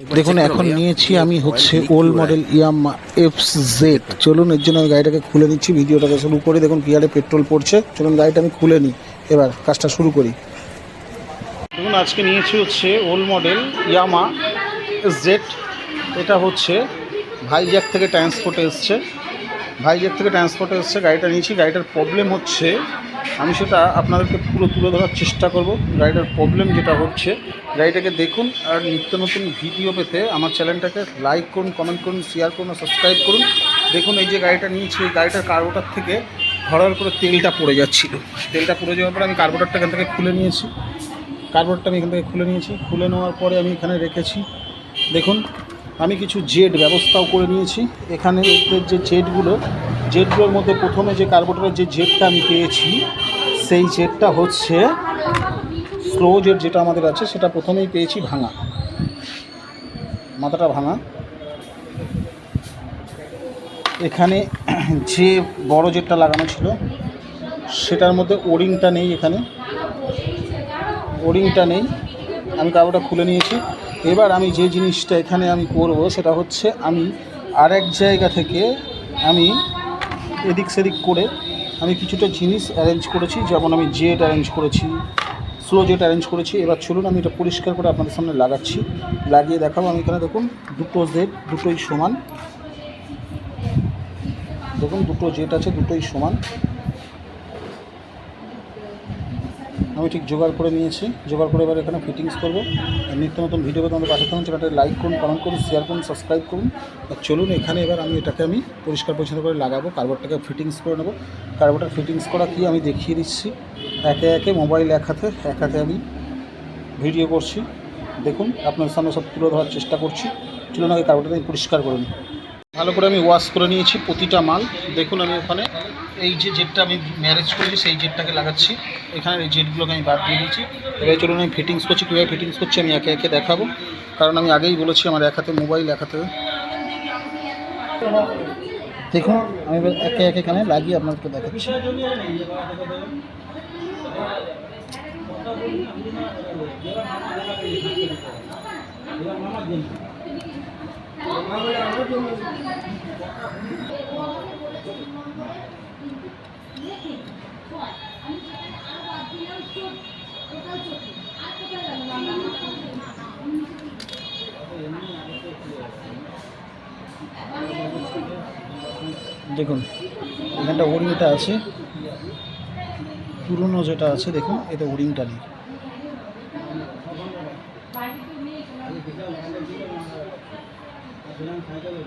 দেখুন এখন নিয়েছি আমি হচ্ছে old model Yamaha F Z চলুন এর জন্য আমি গাড়িটাকে খুলে নিচ্ছি ভিডিওটাকে শুরু করি। দেখুন কি হারে পেট্রোল পড়ছে। চলুন গাড়িটা আমি খুলে নিই। এবার কাজটা শুরু করি। দেখুন আজকে নিয়েছি হচ্ছে ওল্ড মডেল ইয়ামা জেড এটা হচ্ছে ভাইজ্যাক থেকে ট্রান্সপোর্টে এসছে। ভাইজ্যাক থেকে ট্রান্সপোর্টে এসছে, গাড়িটা নিয়েছি। গাড়িটার প্রবলেম হচ্ছে, আমি সেটা আপনাদেরকে পুরো তুলে ধরার চেষ্টা করব। গাড়িটার প্রবলেম যেটা হচ্ছে, গাড়িটাকে দেখুন আর নিত্য নতুন ভিডিও পেতে আমার চ্যানেলটাকে লাইক করুন কমেন্ট করুন শেয়ার করুন আর সাবস্ক্রাইব করুন। দেখুন এই যে গাড়িটা নিয়েছি, এই গাড়িটার কার্বোটার থেকে ধরার করে তেলটা পড়ে যাচ্ছিল। তেলটা পড়ে যাওয়ার পরে আমি কার্বোটারটা এখান থেকে খুলে নিয়েছি। কার্বোটারটা আমি এখান থেকে খুলে নিয়েছি। খুলে নেওয়ার পরে আমি এখানে রেখেছি। দেখুন আমি কিছু জেড ব্যবস্থাও করে নিয়েছি। এখানে যে জেডগুলো, জেডগুলোর মধ্যে প্রথমে যে কার্বোটারের যে জেডটা আমি পেয়েছি, সেই জেডটা হচ্ছে স্লো জেড যেটা আমাদের আছে, সেটা প্রথমেই পেয়েছি ভাঙা। মাথাটা ভাঙা। এখানে যে বড় জেটটা লাগানো ছিল, সেটার মধ্যে ওরিংটা নেই এখানে। ওরিংটা নেই। আমি কাপড়টা খুলে নিয়েছি। এবার আমি যে জিনিসটা এখানে আমি করব সেটা হচ্ছে আমি আরেক জায়গা থেকে আমি এদিক সেদিক করে আমি কিছুটা জিনিস অ্যারেঞ্জ করেছি। যেমন আমি জেট অ্যারেঞ্জ করেছি স্লো জেট অ্যারেঞ্জ করেছি। এবার চলুন আমি এটা পরিষ্কার করে আপনাদের সামনে লাগাচ্ছি। লাগিয়ে দেখাবো আমি এখানে দেখুন, দুটো জেট দুটোই সমান। দেখুন, দুটো জেট আছে, দুটোই সমান। আমি ঠিক জোগাড় করে নিয়েছি। জোগাড় করে এবার এখানে ফিটিংস করব। নিত্য নতুন ভিডিও পেতে আমাদের পাশে থাকুন। চ্যানেলটা লাইক করুন কমেন্ট করুন শেয়ার করুন সাবস্ক্রাইব করুন। আর চলুন, এখানে এবার আমি এটাকে আমি পরিষ্কার পরিচ্ছন্ন করে লাগাবো। কার্বোর্ডটাকে ফিটিংস করে নেব। কার্বোর্ডটা ফিটিংস করা কি আমি দেখিয়ে দিচ্ছি। একে একে মোবাইল এক হাতে এক হাতে আমি ভিডিও করছি। দেখুন আপনার সামনে সব তুলে ধরার চেষ্টা করছি। চলুন, আগে কার্বোর্ডটা আমি পরিষ্কার করে নিই। ভালো করে আমি ওয়াশ করে নিয়েছি প্রতিটা মাল। দেখুন আমি ওখানে এই যে জেটটা আমি ম্যারেজ করেছি, সেই জেটটাকে লাগাচ্ছি। এখানে এই জেটগুলোকে আমি বাদ দিয়ে দিয়েছি। এবার চলুন আমি ফিটিংস করছি, কীভাবে ফিটিংস করছি আমি একে একে দেখাবো। কারণ আমি আগেই বলেছি আমার এক হাতে মোবাইল এক হাতে দেখুন, আমি একে একে এখানে লাগিয়ে আপনাদেরকে দেখাচ্ছি। দেখুন এখানটা ওরিংটা আছে। পুরনো যেটা আছে দেখুন এটা ওরিংটা নেই। 他只能开这个。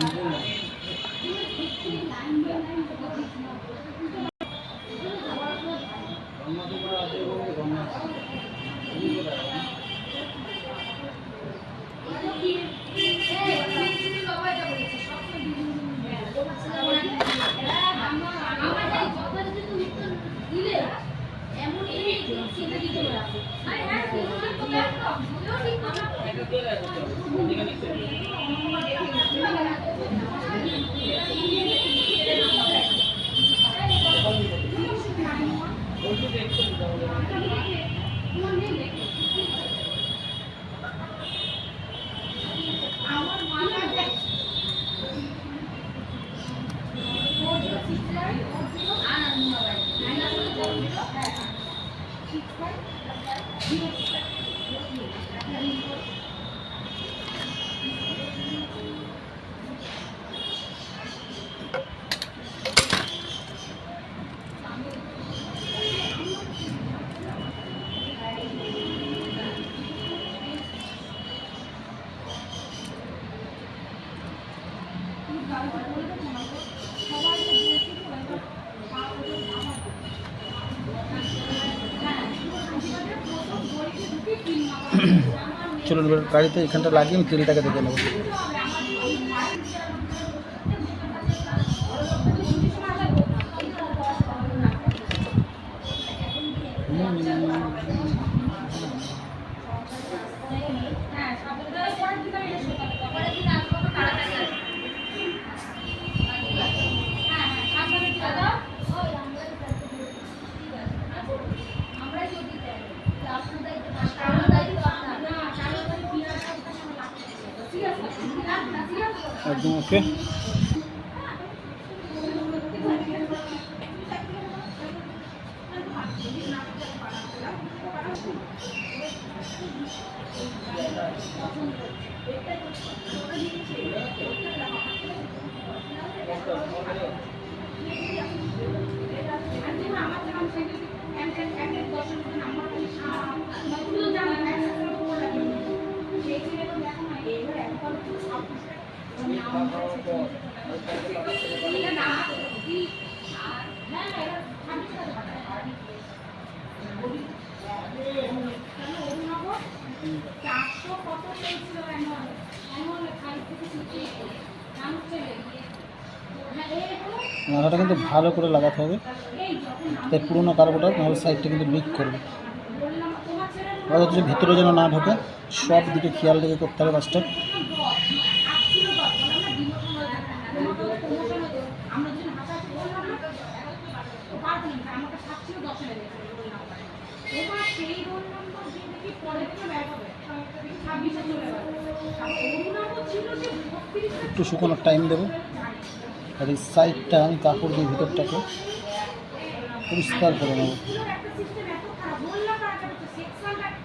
Thank you. চলুন এবার গাড়িতে এখানটা লাগিয়ে আমি তেলটাকে দেখে নেব। একদম ওকে। মাথাটা কিন্তু ভালো করে লাগাতে হবে। তাই পুরোনো কার্বোটা নাহলে সাইডটা কিন্তু লিক করবে। ভিতরে যেন না ঢোকে, সব দিকে খেয়াল রেখে করতে হবে কাজটা আমরা যদি হাসাহাসি বললাম না পারবেন না আমাকে সাত ছিল দশ মেরে এবার সেই রোল নম্বর যে দেখি পরে থেকে ব্যাগ হবে ছাব্বিশে চলে গেল নম্বর ছিল যে একটু শুকানোর টাইম দেবো। আর এই সাইডটা আমি কাপড় দিয়ে ভিতরটাকে পরিষ্কার করে নেব। ছিল একটা সিস্টেম এত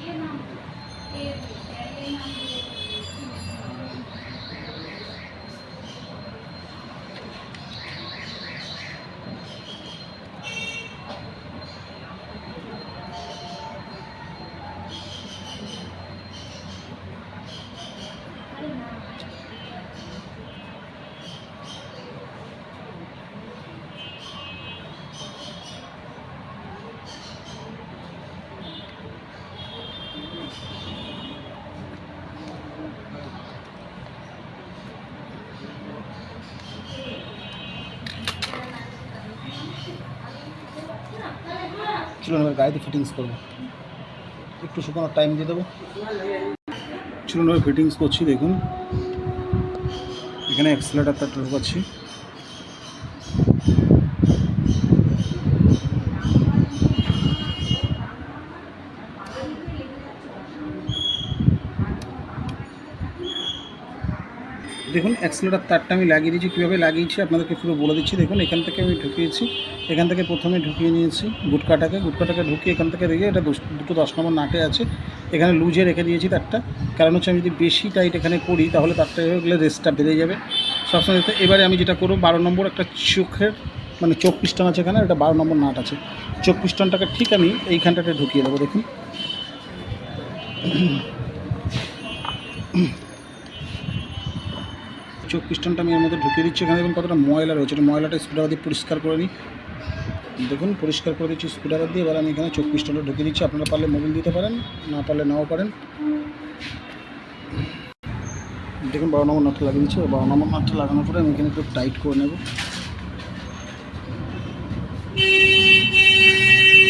এর নাম এর এর নাম চলুন এবার গাড়িতে ফিটিংস করব। একটু শুকানোর টাইম দিয়ে দেবো। চলুন ফিটিংস করছি, দেখুন। এখানে অ্যাক্সিলেটারটা ঢোকাচ্ছি। দেখুন অ্যাক্সিলেটার তারটা আমি লাগিয়ে দিয়েছি। কীভাবে লাগিয়েছি আপনাদেরকে পুরো বলে দিচ্ছি। দেখুন, এখান থেকে আমি ঢুকিয়েছি। এখান থেকে প্রথমে ঢুকিয়ে নিয়েছি গুটকাটাকে। গুটকাটাকে ঢুকিয়ে এখান থেকে রেখে এটা দুটো দশ নম্বর নাটে আছে। এখানে লুজে রেখে দিয়েছি তারটা। কারণ হচ্ছে আমি যদি বেশি টাইট এখানে করি, তাহলে তারটা গেলে রেস্টটা বেড়ে যাবে। সবসময় এবারে আমি যেটা করব, বারো নম্বর একটা চোখের মানে চোখ পিস্টন আছে এখানে একটা বারো নম্বর নাট আছে। চোখ পিস্টনটাকে ঠিক আমি এইখানটাতে ঢুকিয়ে দেবো, দেখুন। চোখ পিস্টনটা আমি এর মধ্যে ঢুকিয়ে দিচ্ছি। এখানে দেখুন কতটা ময়লা রয়েছে। এটা ময়লাটা স্ক্রুড্রাইভার দিয়ে পরিষ্কার করে নিই। দেখুন, পরিষ্কার করে দিচ্ছি স্ক্রুড্রাইভার দিয়ে। এবার আমি এখানে চোখ পিস্টনটা ঢুকিয়ে দিচ্ছি। আপনারা পারলে মোবিল দিতে পারেন, না পারলে নাও পারেন। দেখুন, বারো নম্বর নাটটা লাগিয়ে দিচ্ছি। বারো নম্বর নাটটা লাগানোর পরে আমি এখানে একটু টাইট করে নেব।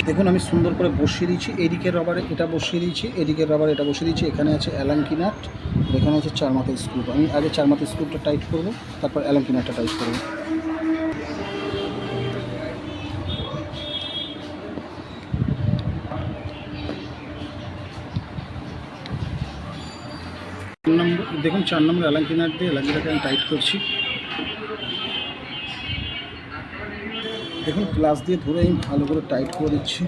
দেখুন, আমি সুন্দর করে বসিয়ে দিচ্ছি এদিকের রবারে এটা বসিয়ে দিয়েছি এদিকের রবারে এটা বসিয়ে দিচ্ছি এখানে আছে অ্যালাঙ্কি নাট এখানে আছে চার মাথার স্ক্রু আমি আগে চার মাথার স্ক্রুটা টাইট করব, তারপর অ্যালাঙ্কি নাটটা টাইট করব। দেখুন, চার নম্বর অ্যালাঙ্কি নাট দিয়ে অ্যালাঙ্কিটাকে আমি টাইট করছি। দেখুন গ্লাস দিয়ে ধরে আমি ভালো করে টাইট করে দিচ্ছি।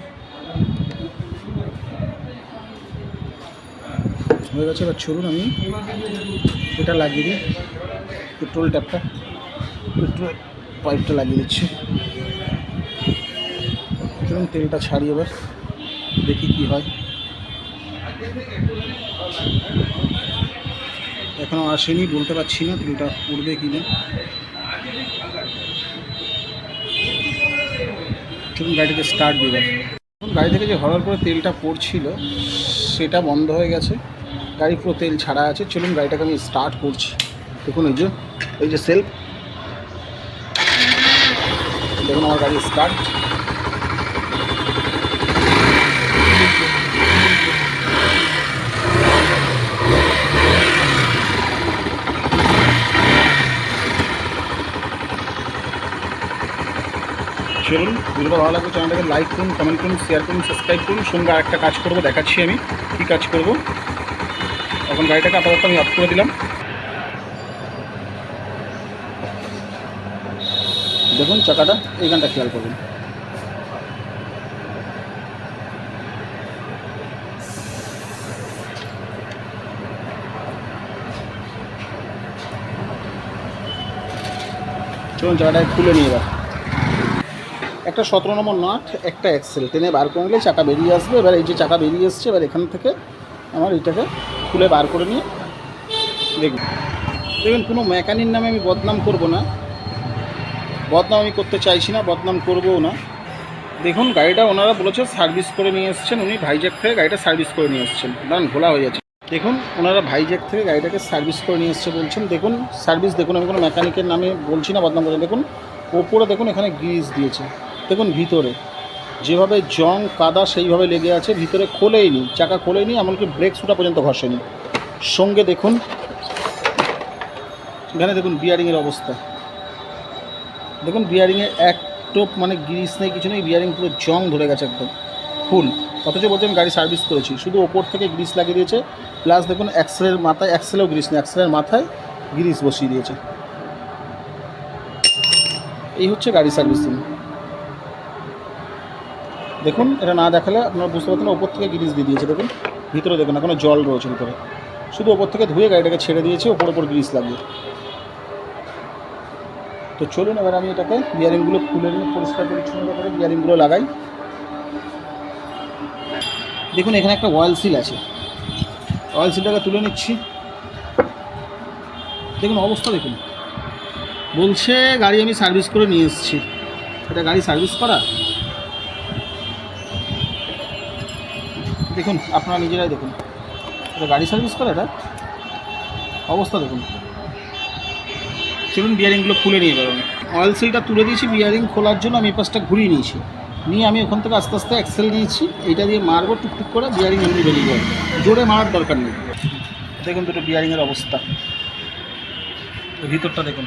হয়ে গেছে, এবার চলুন আমি এটা লাগিয়ে দিই পেট্রোল ট্যাপটা পেট্রোল পাইপটা লাগিয়ে দিচ্ছি। চলুন, তেলটা ছাড়ি এবার, দেখি কি হয়। এখনও আসেনি, বলতে পারছি না, তেলটা উঠবে কি না। চলুন গাড়িটাকে স্টার্ট দিয়ে এখন গাড়ি থেকে যে হওয়ার পরে তেলটা পড়ছিল, সেটা বন্ধ হয়ে গেছে। গাড়ি পুরো তেল ছাড়া আছে। চলুন গাড়িটাকে আমি স্টার্ট করছি। দেখুন এই যে এই যে সেলফ দেখুন আমার গাড়ি স্টার্ট ভিডিওটা ভালো লাগবে চ্যানেলটাকে লাইক করুন কমেন্ট করুন শেয়ার করুন সাবস্ক্রাইব করুন। সঙ্গে আরেকটা কাজ করব, দেখাচ্ছি আমি কী কাজ করব। এখন গাড়িটাকে আপাতত আমি অফ করে দিলাম। দেখুন চাকাটা, এইখানটা খেয়াল করুন। চলুন, চাকাটা খুলে নিয়ে এবার। একটা সতেরো নম্বর নাট, একটা এক্সেল টেনে বার করে নিলে চাকা বেরিয়ে আসবে। এবার এই যে চাকা বেরিয়ে এসছে, এবার এখান থেকে আমার এইটাকে খুলে বার করে নিয়ে দেখুন দেখুন, কোনো মেকানিক নামে আমি বদনাম করব না। বদনাম আমি করতে চাইছি না, বদনাম করবও না। দেখুন, গাড়িটা ওনারা বলেছে সার্ভিস করে নিয়ে এসছেন। উনি ভাইজ্যাক থেকে গাড়িটা সার্ভিস করে নিয়ে এসছেন। দাঁড়ান, ঘোলা হয়ে যাচ্ছে। দেখুন, ওনারা ভাইজ্যাক থেকে গাড়িটাকে সার্ভিস করে নিয়ে এসছে বলছেন। দেখুন, সার্ভিস, দেখুন, আমি কোনো মেকানিকের নামে বলছি না, বদনাম করছি দেখুন, ওপরে দেখুন, এখানে গ্রিজ দিয়েছে। দেখুন ভিতরে। যেভাবে জং, কাদা সেইভাবে লেগে আছে, ভিতরে খোলেইনি চাকা খোলেইনি এমনকি ব্রেক সুটা পর্যন্ত ঘষেনি। সঙ্গে দেখুন, এখানে দেখুন বিয়ারিংয়ের অবস্থা। দেখুন বিয়ারিংয়ে এক টোপ মানে গ্রিস নেই, কিছু নেই বিয়ারিং পুরো জং ধরে গেছে একদম ফুল অথচ বলছেন গাড়ি সার্ভিস করেছি, শুধু ওপর থেকে গ্রিস লাগিয়ে দিয়েছে প্লাস দেখুন অ্যাক্সেলের মাথায় অ্যাক্সেলেও গ্রিস নেই অ্যাক্সেলের মাথায় গ্রিস বসিয়ে দিয়েছে। এই হচ্ছে গাড়ি সার্ভিসিং দেখুন, এটা না দেখালে আপনারা বুঝতে পারছেন ওপর থেকে গ্রিস দিয়ে দিয়েছে, দেখুন। ভিতরে দেখুন, এখনও জল রয়েছে ভিতরে। শুধু ওপর থেকে ধুয়ে গাড়িটাকে ছেড়ে দিয়েছে ওপর ওপর গ্রিজ লাগিয়ে। তো চলুন, এবার আমি এটাকে বিয়ারিংগুলো খুলে নিয়ে পরিষ্কার পরিচ্ছন্ন করে বিয়ারিংগুলো লাগাই। দেখুন, এখানে একটা অয়েল সিল আছে। অয়েল সিলটাকে তুলে নিচ্ছি। দেখুন, অবস্থা দেখুন। বলছে, গাড়ি আমি সার্ভিস করে নিয়ে এসেছি। এটা গাড়ি সার্ভিস করা? দেখুন, আপনারা নিজেরাই দেখুন। এটা গাড়ি সার্ভিস করে, এটা অবস্থা দেখুন। চলুন বিয়ারিংগুলো খুলে নিয়ে বেরোন। অয়েল সিলটা তুলে দিয়েছি বিয়ারিং খোলার জন্য আমি পাশটা ঘুরিয়ে নিয়েছি। নিয়ে আমি ওখান থেকে আস্তে আস্তে অ্যাক্সেল নিয়েছি এইটা দিয়ে মারবো, টুকটুক করে বিয়ারিং এমনি বেরিয়ে যাবে। জোরে মারার দরকার নেই। দেখুন দুটো বিয়ারিংয়ের অবস্থা। ভিতরটা দেখুন।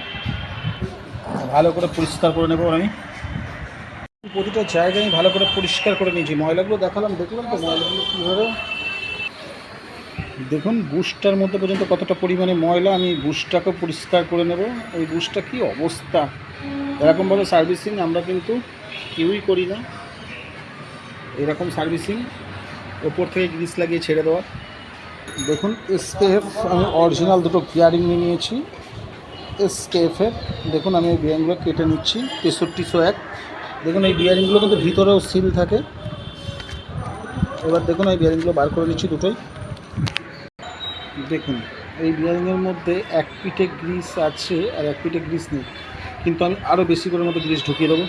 ভালো করে পরিষ্কার করে নেব আমি। প্রতিটা জায়গায় আমি ভালো করে পরিষ্কার করে নিয়েছি। ময়লাগুলো দেখালাম, দেখলাম তো ময়লাগুলো কীভাবে। দেখুন বুশটার মধ্যে পর্যন্ত কতটা পরিমাণে ময়লা, আমি বুশটাকে পরিষ্কার করে নেব। এই বুশটা কি অবস্থা? এরকমভাবে সার্ভিসিং আমরা কিন্তু কেউই করি না। এরকম সার্ভিসিং, ওপর থেকে গ্রিস লাগিয়ে ছেড়ে দেওয়া। দেখুন এসকেএফ আমি অরিজিনাল দুটো গিয়ারিং নিয়ে নিয়েছি। এসকেএফের দেখুন, আমি এই বিয়ারিংগুলো কেটে নিচ্ছি তেষট্টিশো এক। দেখুন, এই বিয়ারিংগুলো কিন্তু ভিতরেও সিল থাকে। এবার দেখুন, এই বিয়ারিংগুলো বার করে নিচ্ছি দুটোই। দেখুন, এই বিয়ারিংয়ের মধ্যে এক পিঠে গ্রিস আছে আর এক পিঠে গ্রিস নেই। কিন্তু আমি আরও বেশি করে মতো গ্রিস ঢুকিয়ে দেবো।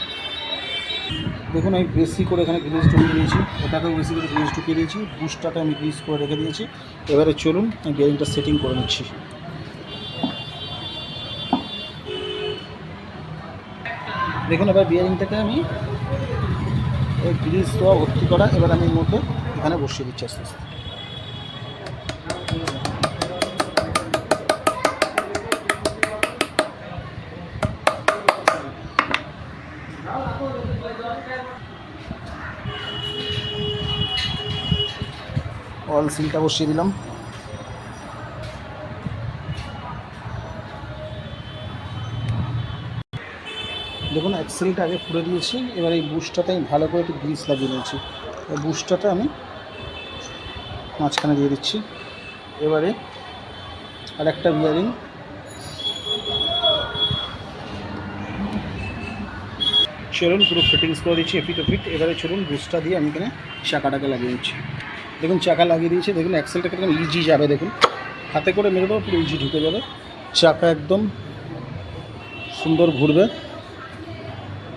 দেখুন, আমি বেশি করে এখানে গ্রিস ঢুকিয়ে দিয়েছি। এটাকেও বেশি করে গ্রিস ঢুকিয়ে দিয়েছি। বুস্টাতে আমি গ্রিস করে রেখে দিয়েছি। এবারে চলুন, আমি বিয়ারিংটা সেটিং করে নিচ্ছি। দেখুন এবার বিয়ারিংটাকে আমি ওই গ্রিস দেওয়া ভর্তি করা, এবার আমি মধ্যে এখানে বসিয়ে দিচ্ছি আস্তে আস্তে। অল সিলটা বসিয়ে দিলাম। দেখুন অ্যাক্সেলটা আগে ফুলে দিয়েছি, এবার এই বুস্টাতে আমি ভালো করে একটু গ্রিস লাগিয়ে নিয়েছি। এই বুস্টাটা আমি মাঝখানে দিয়ে দিচ্ছি। এবারে আর একটা বিয়ারিং চলুন, পুরো ফিটিংস করে দিচ্ছি এফিট এফিট এবারে চলুন বুস্টটা দিয়ে আমি এখানে চাকাটাকে লাগিয়ে নিচ্ছি। দেখুন, চাকা লাগিয়ে দিয়েছি। দেখুন অ্যাক্সেলটাকে একদম ইজি যাবে, দেখুন। হাতে করে মেরে দেবো, পুরো ইজি ঢুকে যাবে। চাকা একদম সুন্দর ঘুরবে।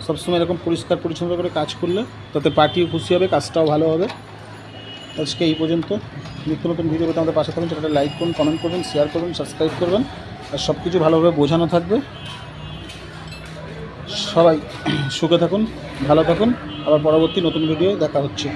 সবসময় এরকম পরিষ্কার পরিচ্ছন্ন করে কাজ করলে তাতে পার্টিও খুশি হবে, কাজটাও ভালো হবে। আজকে এই পর্যন্ত। নিত্য নতুন ভিডিও আমাদের পাশে থাকুন সেটা লাইক করুন কমেন্ট করবেন শেয়ার করবেন সাবস্ক্রাইব করবেন। আর সব কিছু ভালোভাবে বোঝানো থাকবে। সবাই সুখে থাকুন, ভালো থাকুন। আবার পরবর্তী নতুন ভিডিও দেখা হচ্ছে।